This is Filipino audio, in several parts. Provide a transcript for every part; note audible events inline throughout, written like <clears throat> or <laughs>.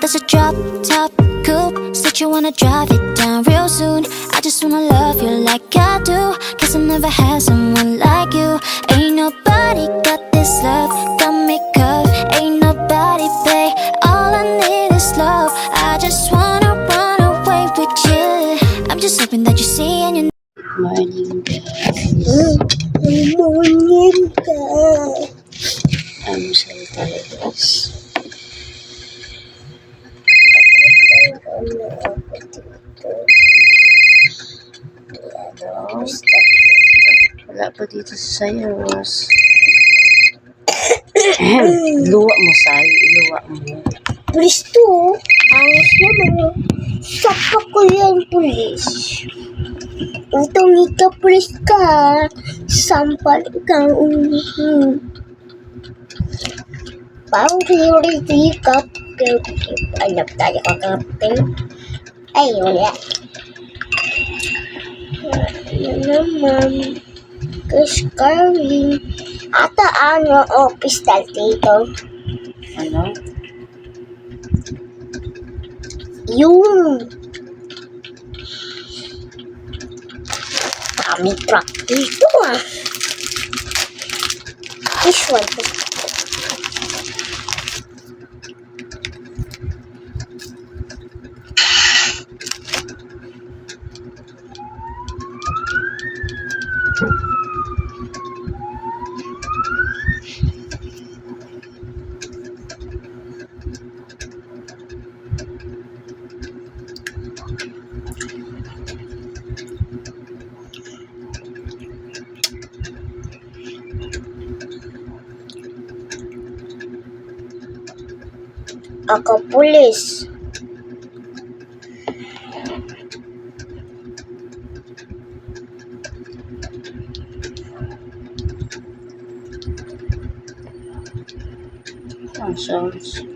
There's a drop top coupe. Said you wanna drive it down real soon. I just wanna love you like I do. Cause I never had someone like you. Ain't nobody got this love. Got me covered. Ain't nobody pay. All I need is love. I just wanna run away with you. I'm just hoping that you see and you Morning, Morning ka. almusal tayo guys. Ano ako dito? Wala pa dito sa sayos. <coughs> luwa mo, Say. Luwa mo. Pulis to. Ayos naman. Saka ko yan, pulis. Itong ika, pulis ka. Sampal ka. Mhm. Parang security ka. Alam tayo ka kapten. Ay, wala. Ano naman? Chris Carving. Ata ano office dal dito? Ano? Yung Kami truck dito ah. This one. Pulis. Ang sounds.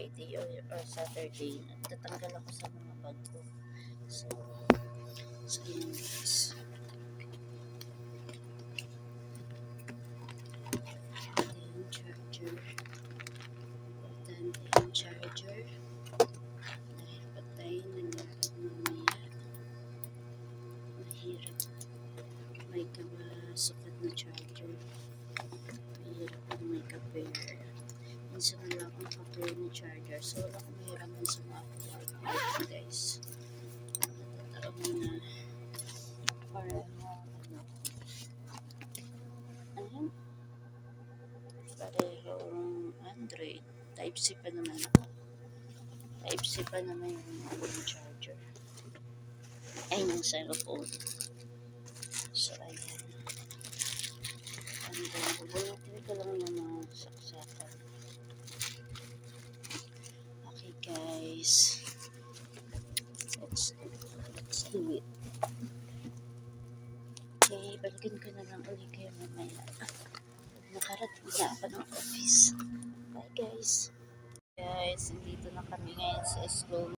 Friday or, or Saturday, tatanggal ako sa mga bag. So, sige yun guys. Na charger. So wala akong mahirapan sa mga kapatid guys. Tatataon na para ano. Ayan. Parehong Android. Type-C pa naman ako. Type-C pa naman yung yung charger. Ay, yung cellphone. So, ayan. And then, bubunutin ko lang yung mga saksakan. Okay, guys. Let's let's do it. Okay, balikan ko na lang ulit kayo mamaya. Nakarating na ako ng office. Bye, guys. Guys, dito na kami ngayon sa school.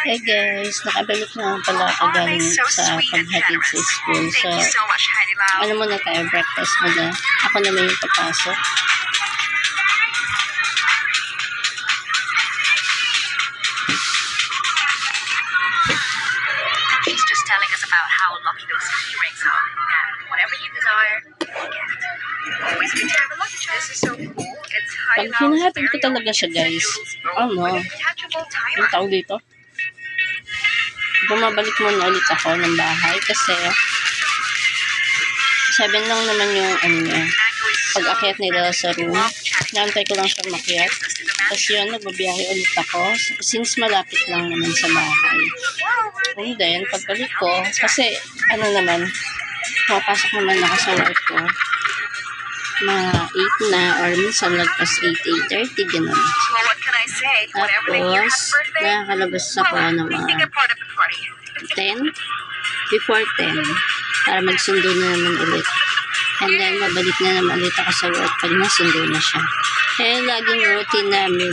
Hey guys, nakabalik na pala ako galing sa paghatid sa school. So, ano muna tayo, breakfast muna. Ako naman yung papasok. Hinahatid ko talaga siya guys, detachable timer. yung tawag dito, bumabalik muna ulit ako ng bahay kasi 7 lang naman yung ano niya, pag akyat nila sa room, naantay ko lang siya makyat. Tapos yun, nagbabiyahe ulit ako. Since malapit lang naman sa bahay. And then, pagbalik ko, kasi ano naman, pumapasok naman ako sa work ko. Mga 8 na or minsan lagpas 8, 8.30, ganun. Tapos, nakakalabas ako ng mga party. 10, before 10, para magsundo na naman ulit. And then, mabalik na naman ulit ako sa work pag nasundo na siya. Kaya laging routine namin.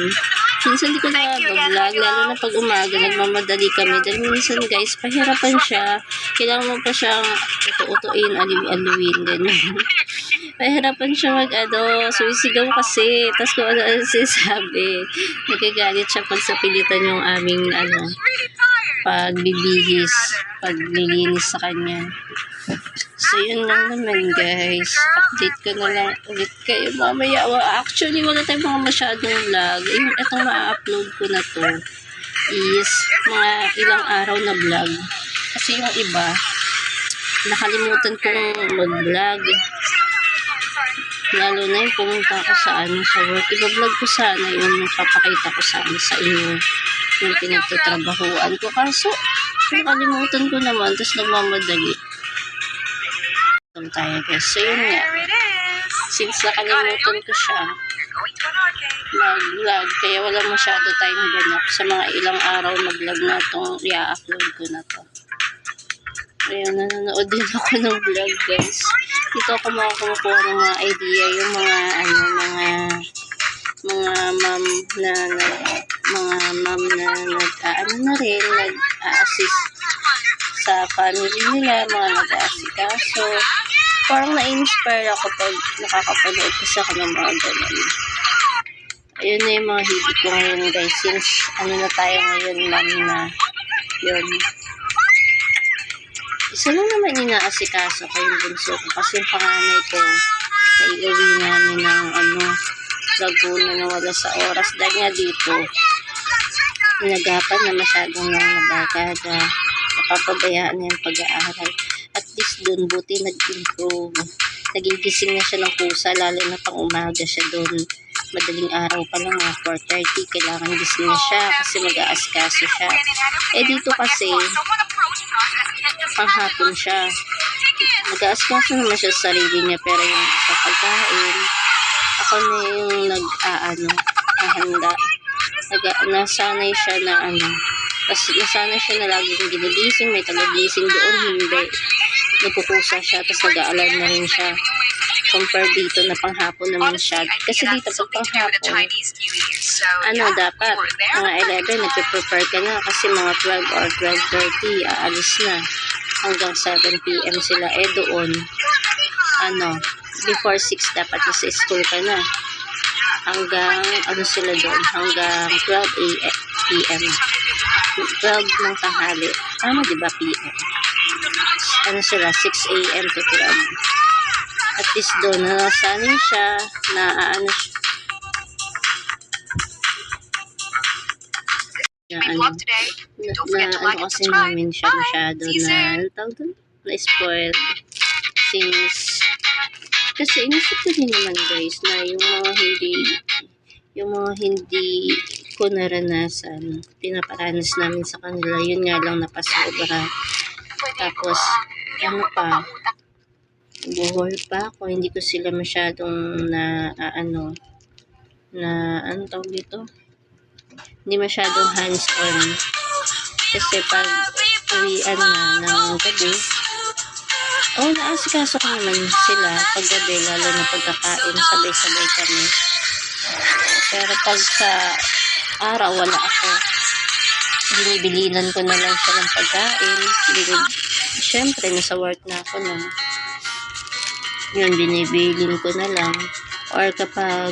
Minsan di ko na vlog lalo na pag umaga, nagmamadali kami. Dahil minsan guys, pahirapan siya. Kailangan mo pa siyang utu-utuin, aliw-aliwin, ganyan. <laughs> pahirapan siya mag, ano, sumisigaw kasi. Tapos kung ano ano sinasabi. Nagagalit siya pag sapilitan yung aming, ano, pagbibihis, paglilinis sa kanya. So, yun lang naman, guys. Update ko na lang ulit kayo mamaya. Well, actually, wala tayong mga masyadong vlog. Yung itong ma-upload ko na to is mga ilang araw na vlog. Kasi yung iba, nakalimutan kong mag-vlog. Lalo na yung pumunta ako sa ano, sa work. Iba-vlog ko sana yung papakita ko sana sa inyo yung pinagtatrabahuan ko. Kaso, nakalimutan ko naman, tapos nagmamadali. Tayo guys. So yun nga, since nakalimutan ko siya, mag-vlog, kaya wala masyado tayong ganap sa mga ilang araw na vlog na itong i-upload ko na to. Ayun, nanonood din ako ng vlog guys. Dito ako makakumukuha ng mga idea, yung mga ano, mga mga ma'am na, na mga ma'am na nag ano na rin, nag-assist sa family nila, mga nag-aasikaso. Parang na-inspire ako pag nakakapanood kasi ako ng mga ganun. Ayun na yung mga hilig ko ngayon guys. Since ano na tayo ngayon, ma'am na yun. Isa lang naman inaasikaso ko yung bunso ko? Kasi yung panganay ko naiuwi namin ng ano, Laguna na wala sa oras. Dahil nga dito nagapan na masyadong mga nabagada napapabayaan niya yung pag-aaral. At least dun buti nag-improve. Nagigising na siya ng kusa lalo na pang umaga siya dun. Madaling araw pa lang mga 4.30 kailangan gising na siya kasi mag-aaskaso siya. Eh dito kasi panghapon siya. Nag-aaskaso naman siya sa sarili niya pero yung sa pagkain ako na yung nag-aano nahanda. Nag nasanay siya na ano tapos nasanay siya na laging ginigising may tagagising doon hindi. Nagkukusa siya tapos nag-aalarm na rin siya. Compare dito na panghapon naman siya. Kasi dito pag panghapon ano dapat mga 11 nagpe-prepare ka na kasi mga 12 or 12.30 aalis na hanggang 7 p.m. sila eh doon ano before 6 dapat nasa school ka na hanggang ano sila doon hanggang 12 a.m. p.m. 12 ng tanghali tama di ba p.m. ano sila 6 a.m. to 12 at least doon nasanay siya na ano siya na ano vlog today. Don't forget to like and kasi subscribe. namin siya Bye. masyado See you na soon. tawag doon? na-spoil since kasi inisip ko din naman guys na yung mga hindi yung mga hindi ko naranasan pinaparanas namin sa kanila yun nga lang napasobra tapos ano pa buhol pa ako hindi ko sila masyadong na ah, ano na ano tawag dito hindi masyadong hands on kasi pag uwian na ng gabi oh naasikaso ko naman sila pag gabi lalo na pagkakain sabay-sabay kami. Pero pag sa araw wala ako. Binibilinan ko na lang siya ng pagkain. Binib syempre nasa work na ako nun yun binibilin ko na lang. Or kapag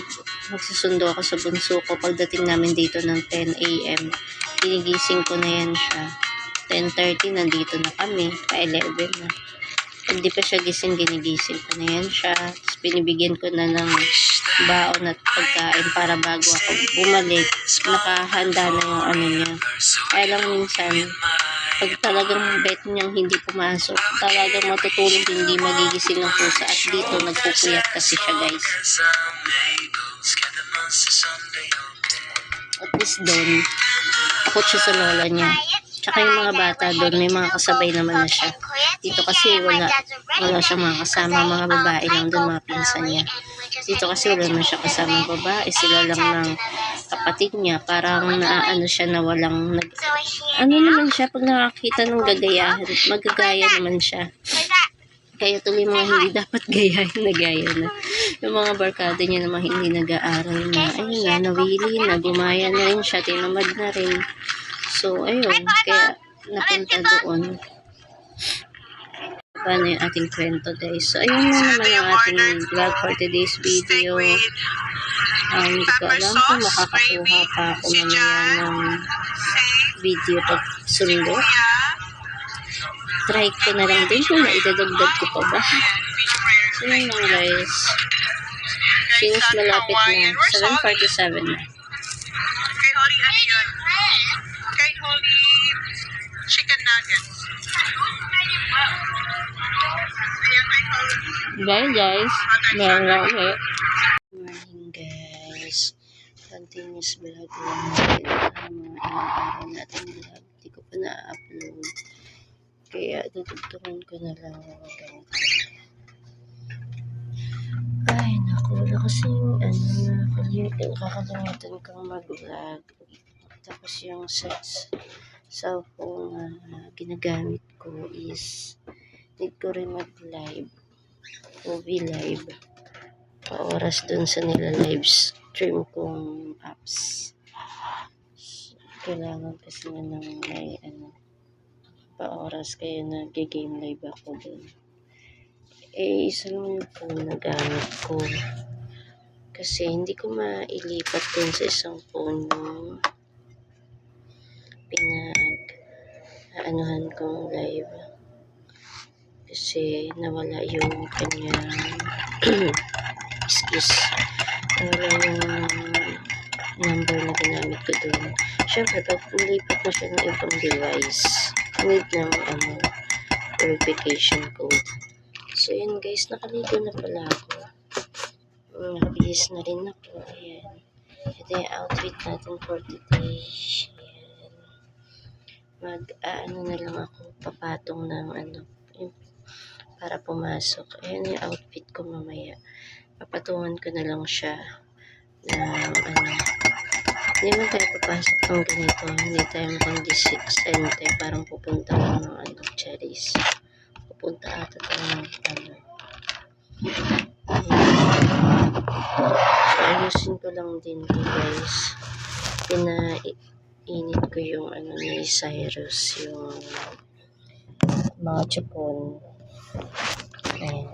magsusundo ako sa bunso ko pagdating namin dito ng 10 a.m. ginigising ko na yan siya. 10.30 nandito na kami. Pa 11 na. Hindi pa siya gising ginigising ko na yan siya. Tapos binibigyan ko na ng baon at pagkain para bago ako bumalik. Nakahanda na yung ano niya. Kaya lang minsan pag talagang bet niyang hindi pumasok, talagang matutulog hindi magigising ng pusa at dito nagpupuyat kasi siya guys. At least doon, takot siya sa lola niya. Tsaka yung mga bata doon, may mga kasabay naman na siya. Dito kasi wala, wala siyang mga kasama, mga babae lang doon, mga pinsan niya. Dito kasi wala naman siya kasama babae, sila lang ng kapatid niya. Parang naaano siya na walang nag... Ano naman siya, pag nakakita ng gagayahan, magagaya naman siya. Kaya tuloy mga hindi dapat gayahin <laughs> na gaya na. Yung mga barkada niya naman hindi nag-aaral na, ayun na, nawili na, gumaya na rin siya, tinamad na rin. So, ayun, kaya napunta doon. Paano yung ating kwento guys. So, ayun na naman yung ating vlog for today's video. Um, hindi ko alam kung makakakuha pa ako mamaya ng video pag sundo. Try ko na lang din kung maidadagdag ko pa ba. So, yun lang guys. Since malapit na, 7.47 na. Kay Holly, ano yun? Kay Holly, chicken nuggets. Bye guys. Meron lang ulit. Morning guys. Continuous vlog lang natin. Ang mga araw natin vlog. Hindi ko pa na-upload. Kaya tutugtungan ko na lang ang mga ganito. Ay, naku. Wala kasing ano. Kakalimutan kong mag-vlog. Tapos yung sa cellphone na ginagamit ko is need ko rin mag-live. OV live. Pa-oras dun sa nila live stream kong apps. Kailangan kasi ng may ano, pa-oras kaya nag-game live ako dun. Eh, isa lang yung phone na gamit ko. Kasi hindi ko mailipat dun sa isang phone yung pinag aanuhan kong live kasi nawala yung kanyang <clears throat> excuse nawala yung number na ginamit ko doon syempre pag nilipat mo siya ng ibang device need ng ano verification code so yun guys nakaligo na pala ako nakabihis na rin ako ayan ito yung outfit natin for today ayan mag ano na lang ako papatong ng ano para pumasok. Ayan yung outfit ko mamaya. Papatungan ko na lang siya ng ano. Hindi man tayo papasok ng ganito. Hindi tayo mukhang disente. Parang pupunta lang ng ano, cherries. Pupunta ata tayo ng ano. So, ayusin ko lang din to guys. Pinainit ko yung ano ni Cyrus, yung mga chupon. Ayan.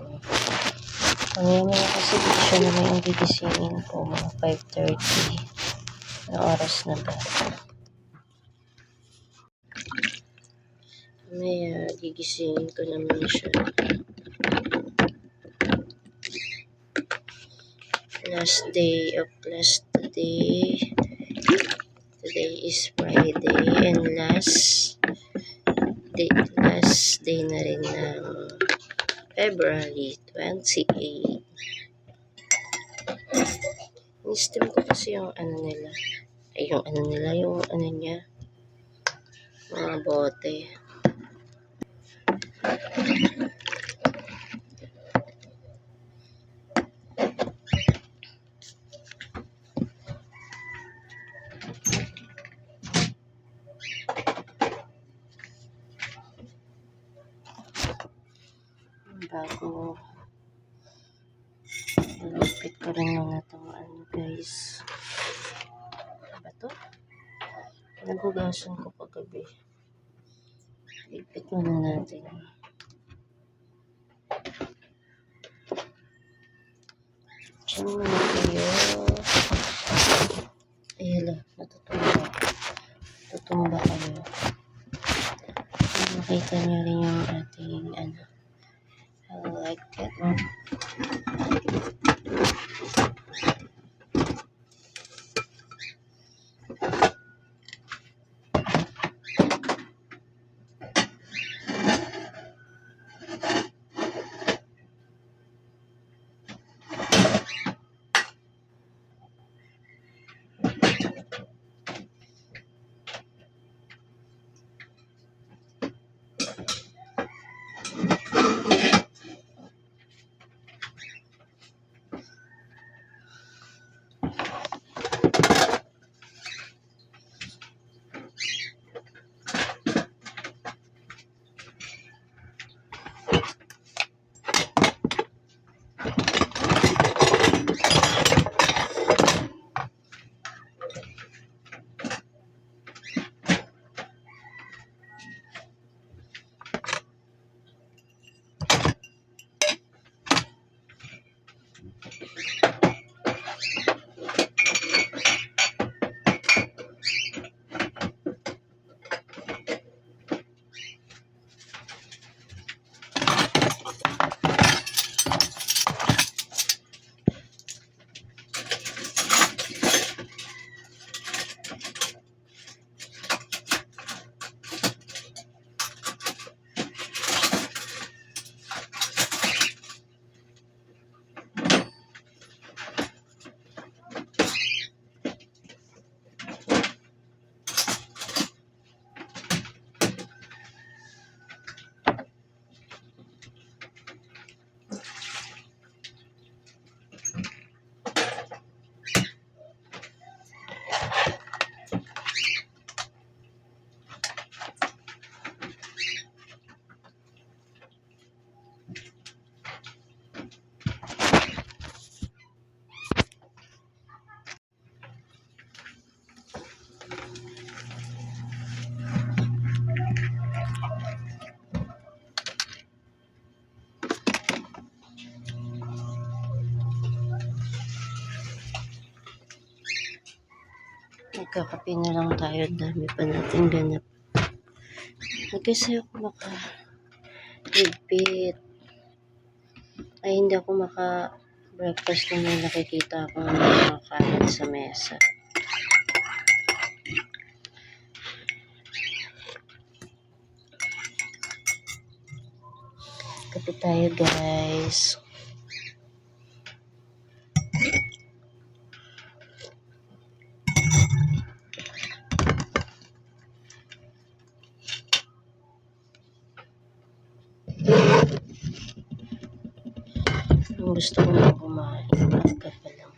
Mamaya maya kasi siya naman yung gigisingin ko mga 5.30. Na oras na ba? Mamaya gigisingin ko naman siya. Last day of class today. Today is Friday and last day, last day na rin ng February 28. Nistim ko kasi yung ano nila. Ay, yung ano nila, yung ano niya. Mga bote. bago lupit ko rin muna itong ano guys ano ba to nagugasan ko paggabi lipit muna natin. Diyan muna kayo ayala natutumba. Tutumba kayo makita niyo rin yung ating ano I like it. Nagkakape na lang tayo. Dami pa natin ganap. Kasi ako maka ligpit. Ay, hindi ako maka breakfast na may nakikita akong nakakain sa mesa. Kape tayo guys. Ang gusto ko na kumain, maaga pa lang.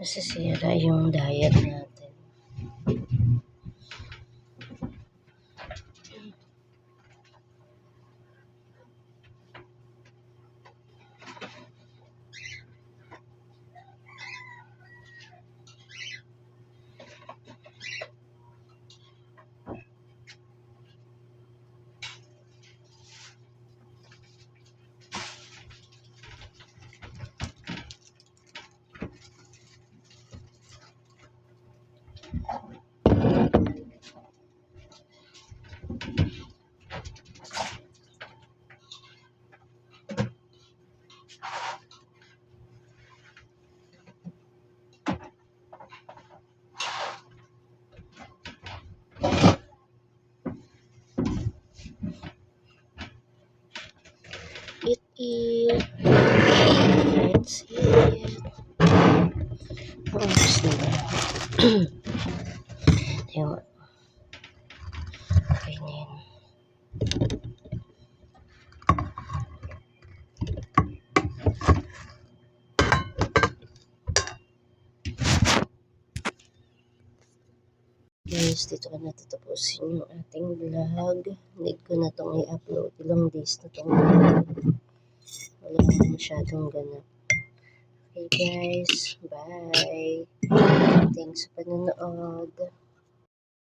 Masisira yung diet natin. Eat, eat. Let's eat. Oras na ba? Yung kainin. Guys, dito ko natatapusin yung ating vlog. Need ko na itong i-upload. Ilang days na itong wala na masyadong ganap. Okay guys, bye. Thanks sa panonood.